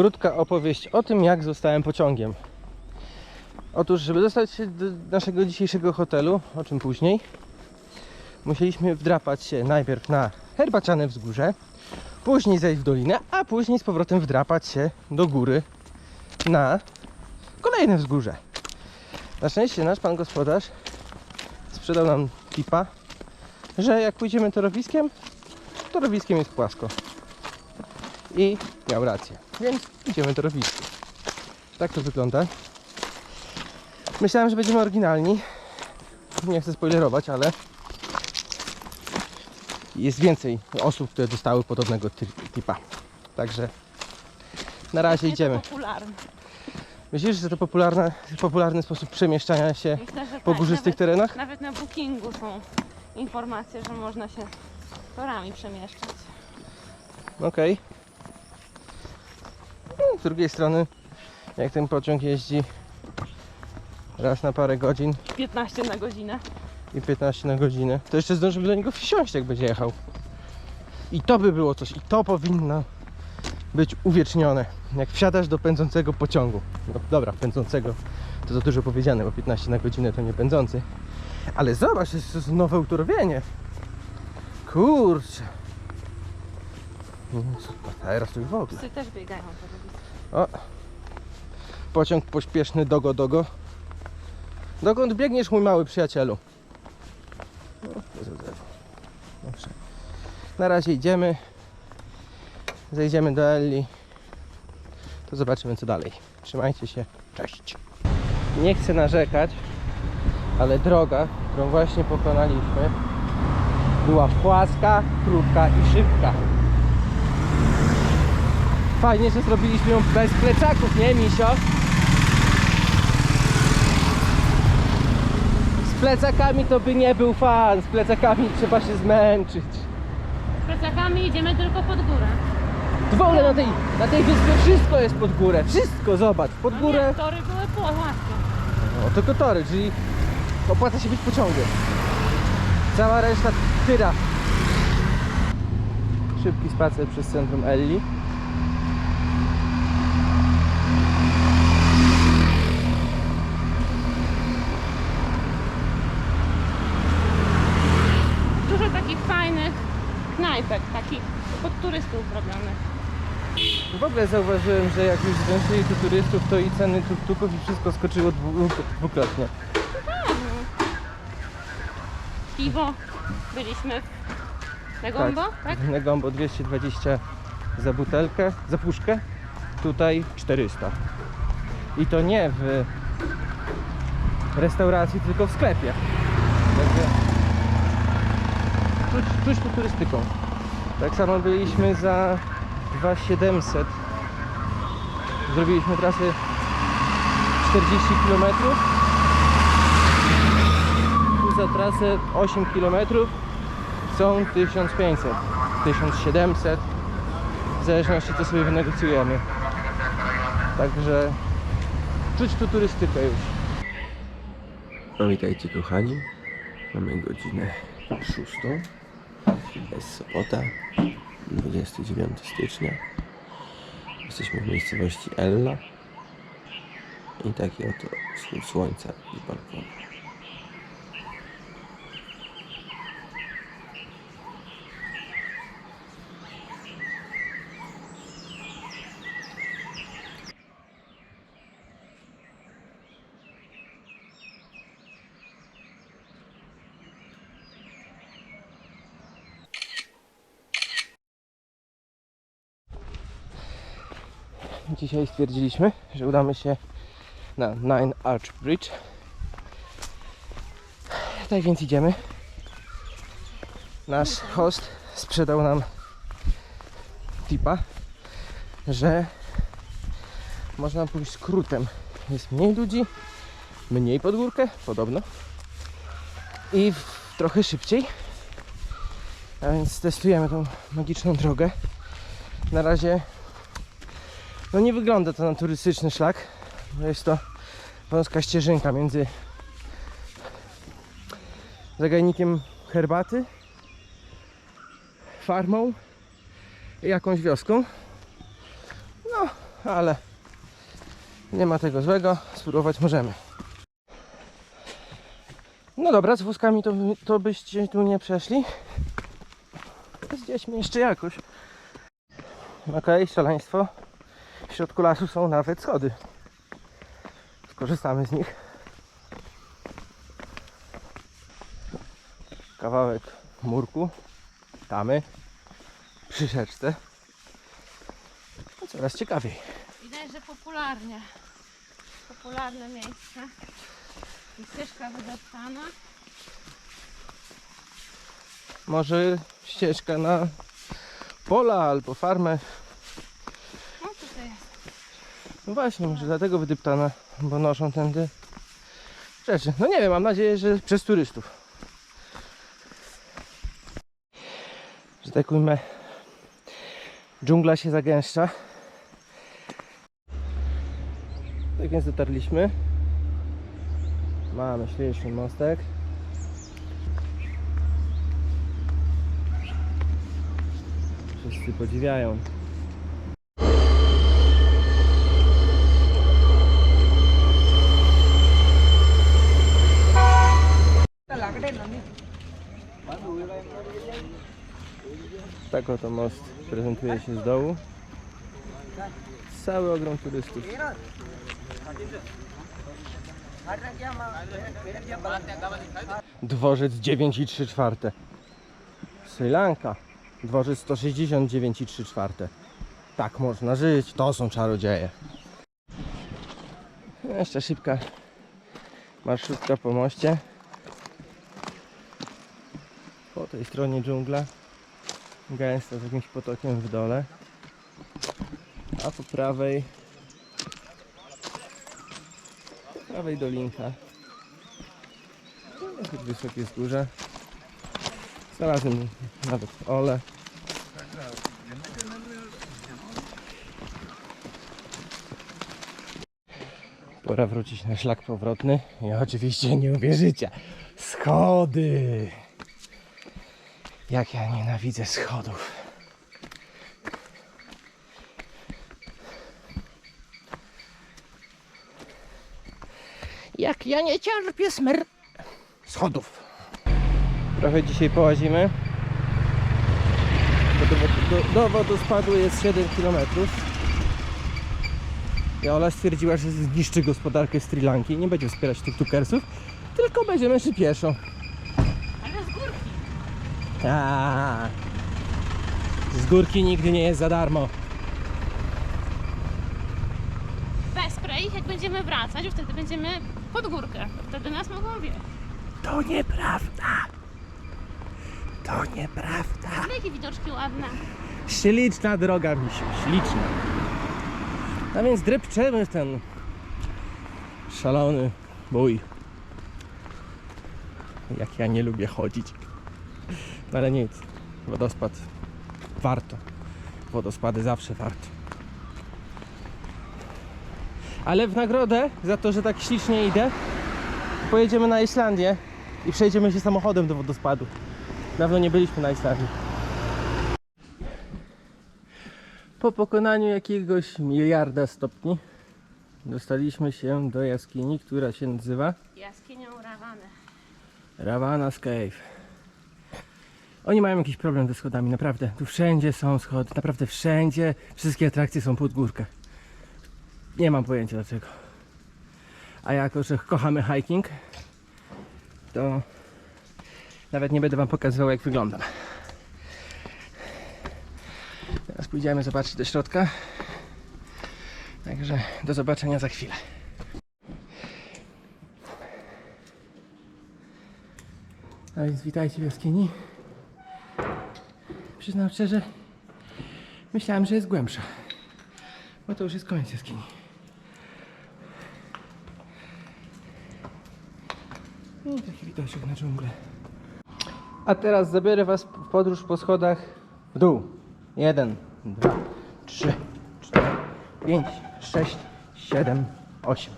Krótka opowieść o tym, jak zostałem pociągiem. Otóż, żeby dostać się do naszego dzisiejszego hotelu, o czym później, musieliśmy wdrapać się najpierw na herbaciane wzgórze, później zejść w dolinę, a później z powrotem wdrapać się do góry na kolejne wzgórze. Na szczęście nasz pan gospodarz sprzedał nam tipa, że jak pójdziemy torowiskiem, torowiskiem jest płasko. I miał rację, więc idziemy torowiskiem. Tak to wygląda. Myślałem, że będziemy oryginalni. Nie chcę spoilerować, ale jest więcej osób, które dostały podobnego tipa. Także na razie Nie idziemy. To popularne. Myślisz, że to popularny, popularny sposób przemieszczania się Myślę, po tak, górzystych nawet, terenach? Nawet na bookingu są informacje, że można się torami przemieszczać. Okej. No, Z drugiej strony, jak ten pociąg jeździ raz na parę godzin 15 na godzinę. i 15 na godzinę, to jeszcze zdążymy do niego wsiąść, jak będzie jechał. I to by było coś, i to powinno być uwiecznione. Jak wsiadasz do pędzącego pociągu. No, dobra, pędzącego to za dużo powiedziane, bo 15 na godzinę to nie pędzący. Ale zobacz, jest to nowe utorowienie. Kurczę. No, a teraz to już w ogóle. Psy też biegają po. O. Pociąg pośpieszny dogo dogo. Dokąd biegniesz, mój mały przyjacielu? Dobrze. Na razie idziemy. Zejdziemy do Elli. To zobaczymy co dalej. Trzymajcie się. Cześć. Nie chcę narzekać, ale droga, którą właśnie pokonaliśmy, była płaska, krótka i szybka. Fajnie, że zrobiliśmy ją bez plecaków, nie Misio? Z plecakami to by nie był fan, z plecakami trzeba się zmęczyć. Z plecakami idziemy tylko pod górę. W ogóle na tej, na tej wyspie wszystko jest pod górę, wszystko, zobacz, pod No górę. nie, tory były płaskie. No tylko tory, czyli opłaca się być pociągiem. Cała reszta tyra. Szybki spacer przez centrum Elli. Dużo takich fajnych knajpek, takich pod turystów zrobionych. W ogóle zauważyłem, że jak już zwęszyli tu turystów, to i ceny tuk-tuków i wszystko skoczyło dwu, dwukrotnie. Piwo. Byliśmy w Legombo, tak? Na gombo 220 za butelkę, za puszkę. Tutaj 400. I to nie w restauracji, tylko w sklepie. Także czuć, czuć tu turystyką. Tak samo byliśmy za 2700. Zrobiliśmy trasę 40 km. Tu za trasę 8 km są 1500, 1700 w zależności co sobie wynegocjujemy. Także czuć tu turystykę już. No witajcie kochani. Mamy godzinę 6. Jest sobota, 29 stycznia. Jesteśmy w miejscowości Ella. I taki oto wschód słońca z balkonu. Dzisiaj stwierdziliśmy, że udamy się na Nine Arch Bridge. Tak więc idziemy. Nasz host sprzedał nam tipa, że można pójść skrótem. Jest mniej ludzi, mniej pod górkę, podobno. I w, trochę szybciej. A więc testujemy tą magiczną drogę. Na razie no nie wygląda to na turystyczny szlak. bo Jest to wąska ścieżynka między zagajnikiem herbaty, farmą i jakąś wioską. No, ale nie ma tego złego, spróbować możemy. No dobra, z wózkami to, to byście tu nie przeszli. Z dziećmi jeszcze jakoś. Okej, szaleństwo. Środku lasu są nawet schody. Skorzystamy z nich. Kawałek murku, tamy, przy rzeczce. No coraz ciekawiej. Widać, że popularnie. Popularne miejsce. I ścieżka wydeptana. Może ścieżka na pola albo farmę. No właśnie, może dlatego wydeptana, bo noszą tędy rzeczy. No nie wiem, mam nadzieję, że przez turystów. Że tak ujmę, dżungla się zagęszcza. Tak więc dotarliśmy. Mamy śliczny mostek. Wszyscy podziwiają. Tak oto most prezentuje się z dołu. Cały ogrom turystów. Dworzec 9 i 3 czwarte. Sri Lanka. Dworzec 169 i 3 czwarte. Tak można żyć. To są czarodzieje. Jeszcze szybka marszutka po moście. Tej stronie dżungla. Gęsto z jakimś potokiem w dole. A po prawej prawej dolinka. Dosyć wysokie wzgórze. Znalazłem nawet ole. Pora wrócić na szlak powrotny. I oczywiście nie uwierzycie. Schody! Jak ja nienawidzę schodów. Jak ja nie cierpię smer... Schodów. Trochę dzisiaj połazimy. Do, do, do wodospadu jest 7 km. Jola stwierdziła, że zniszczy gospodarkę Sri Lanki. Nie będzie wspierać tych tukersów, tylko będziemy szli pieszo. Ale z górki. Nigdy nie jest za darmo. Wesprę ich, jak będziemy wracać, bo wtedy będziemy pod górkę. Wtedy nas mogą wieść. To nieprawda. To nieprawda. Ale jakie widoczki ładne. Śliczna droga, misiu, śliczna. A więc drepczemy w ten szalony bój. Jak ja nie lubię chodzić. Ale nic. Wodospad warto. Wodospady zawsze warto. Ale w nagrodę za to, że tak ślicznie idę, pojedziemy na Islandię i przejdziemy się samochodem do wodospadu. Dawno nie byliśmy na Islandii. Po pokonaniu jakiegoś miliarda stopni dostaliśmy się do jaskini, która się nazywa Jaskinią Rawany. Ravana's Cave. Oni mają jakiś problem ze schodami, naprawdę. Tu wszędzie są schody, naprawdę wszędzie. Wszystkie atrakcje są pod górkę. Nie mam pojęcia dlaczego. A jako, że kochamy hiking, to nawet nie będę wam pokazywał jak wyglądam. Teraz pójdziemy zobaczyć do środka. Także do zobaczenia za chwilę. A więc witajcie w jaskini. Przyznam szczerze, myślałem, że jest głębsza. Bo to już jest koniec jaskini. I taki widoczek na dżunglę. A teraz zabiorę Was w podróż po schodach w dół. Jeden, dwa, trzy, cztery, pięć, sześć, siedem, osiem.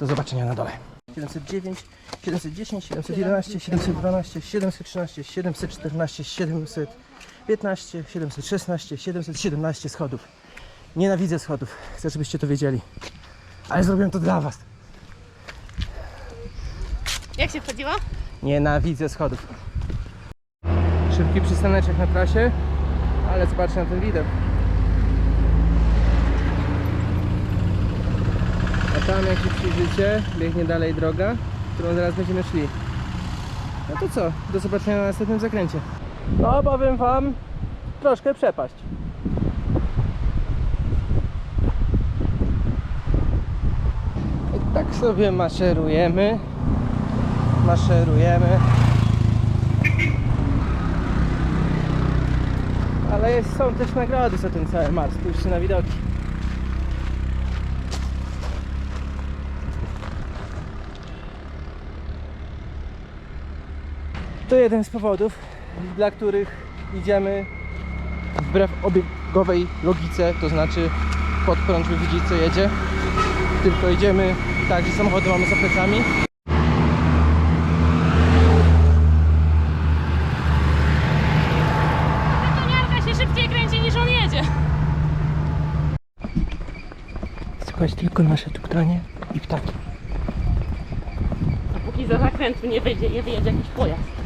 Do zobaczenia na dole. 709, 710, 711, 712, 713, 714, 715, 716, 717 schodów. Nienawidzę schodów. Chcę, żebyście to wiedzieli. Ale zrobiłem to dla was. Jak się wchodziło? Nienawidzę schodów. Szybki przystaneczek na trasie, ale zobaczcie na ten widok. A tam jak się przyjrzycie, biegnie dalej droga, którą zaraz będziemy szli. No to co? Do zobaczenia na następnym zakręcie. No powiem wam, troszkę przepaść. I tak sobie maszerujemy. Maszerujemy. Ale jest, są też nagrody za ten cały marsz. Spójrzcie na widoki. To jeden z powodów, dla których idziemy wbrew obiegowej logice, to znaczy pod prąd, widzieć co jedzie. Tylko idziemy tak, że samochody mamy za plecami. Betoniarka się szybciej kręci niż on jedzie. Słuchać tylko nasze tuktanie i ptaki. Póki za zakrętu nie wyjdzie, nie wyjedzie jakiś pojazd.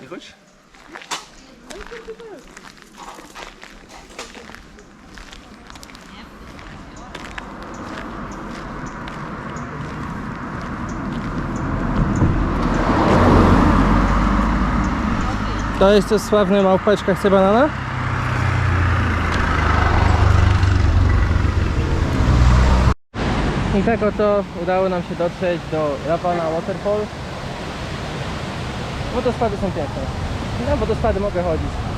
Nie chodź? To jest to sławne małpeczka chce banana? I tak oto udało nam się dotrzeć do Ravana Waterfall. Wodospady są piękne. Na wodospady mogę chodzić.